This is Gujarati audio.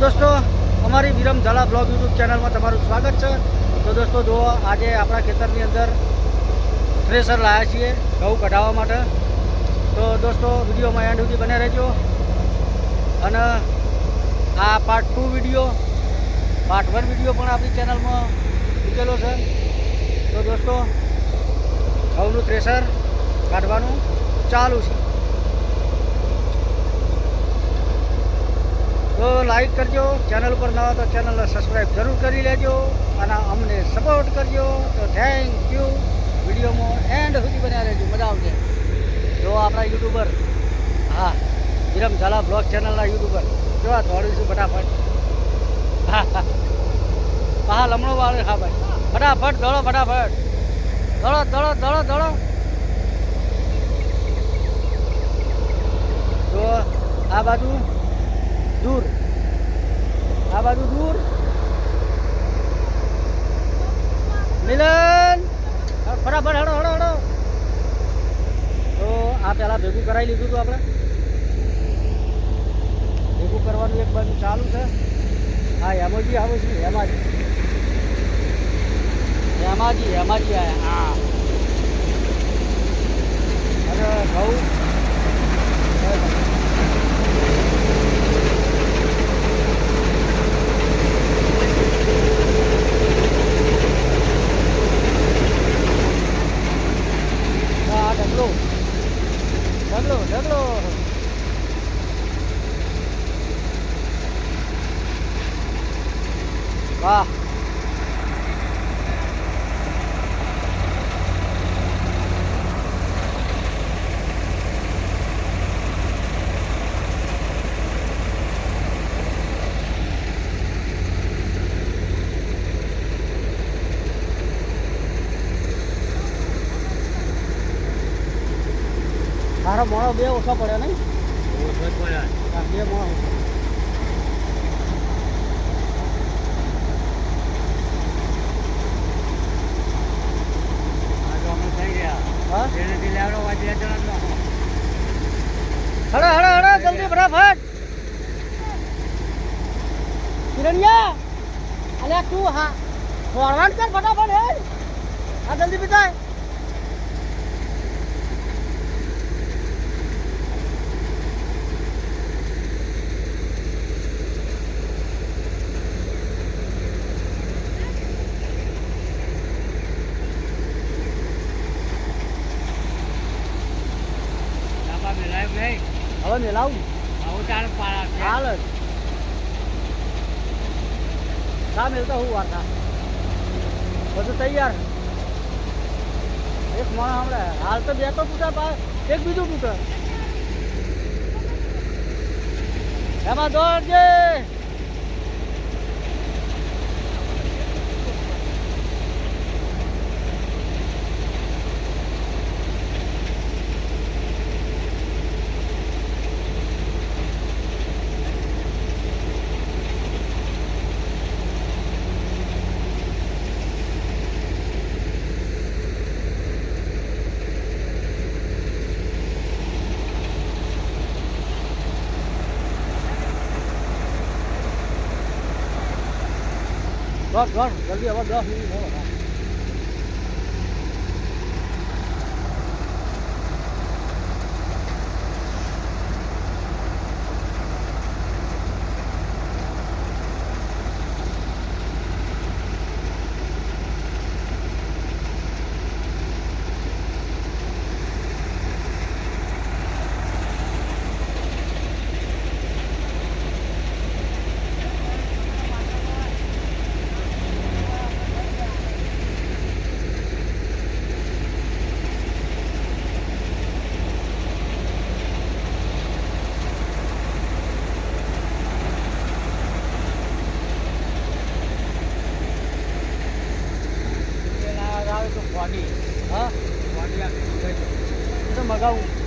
દોસ્તો, અમારી વિરમ ઝાલા બ્લોગ યુટ્યુબ ચેનલમાં તમારું સ્વાગત છે. તો દોસ્તો, જુઓ, આજે આપણા ખેતરની અંદર થ્રેસર લાવ્યા છીએ, ઘઉં કઢાવવા માટે. તો દોસ્તો, વિડીયોમાં એન્ડ સુધી બને રહેજો. અને આ part two video part one video પણ આપણી ચેનલમાં મૂકેલો છે. તો દોસ્તો, ઘઉંનું થ્રેસર કાઢવાનું ચાલુ છે. તો લાઈક કરજો, ચેનલ પર નવા તો ચેનલને સબસ્ક્રાઈબ જરૂર કરી લેજો અને અમને સપોર્ટ કરજો. તો થેન્ક યુ વિડીયોમાં એન્ડ સુધી બન્યા રહેજો. મજા આવશે. જો આપણા યુટ્યુબર હા, વિરમ ઝાલા બ્લોગ ચેનલના યુટ્યુબર જોવા દોડીશું ફટાફટ. હા હા હા લમણો વાળો, હા ભાઈ. ફટાફટ દોડો ફટાફટ. દોડો દોડો દોડો દોડો. તો આ બાજુ દૂર. આ બાજુ દૂર. મિલન! બરાબર હડો હડો હડો. તો આ પહેલાં ભેગું કરાવી લીધું હતું આપણે. ભેગું કરવાનું એક બાજુ ચાલુ છે. હા, હેમોજી આવે છે હેમાજી હેમાજી હેમાજી હા. અને ઘઉં આ ઢગલો ઢગલો ઢગલો વાહ. મારો મોડો બે ઓછો પડ્યો નહીં? હા, બે મોડો ઓછો. હડો હડો હડો જલ્દી ફટાફટ. કિરણિયા અલ્યા તું હા ફોરવર્ડ કર ફટાફટ હે. આ જલ્દી બતાય હવે મેલાવું હાલ જ. મેલતા હું વાર્તા બધું તૈયાર. એક માણસ હમણાં હાલ તો બે તો તૂટા એક બીજું તૂટે. એમાં દોડજે. દોડ દોડ જલ્દી હવે દસ મિનિટ pagar um.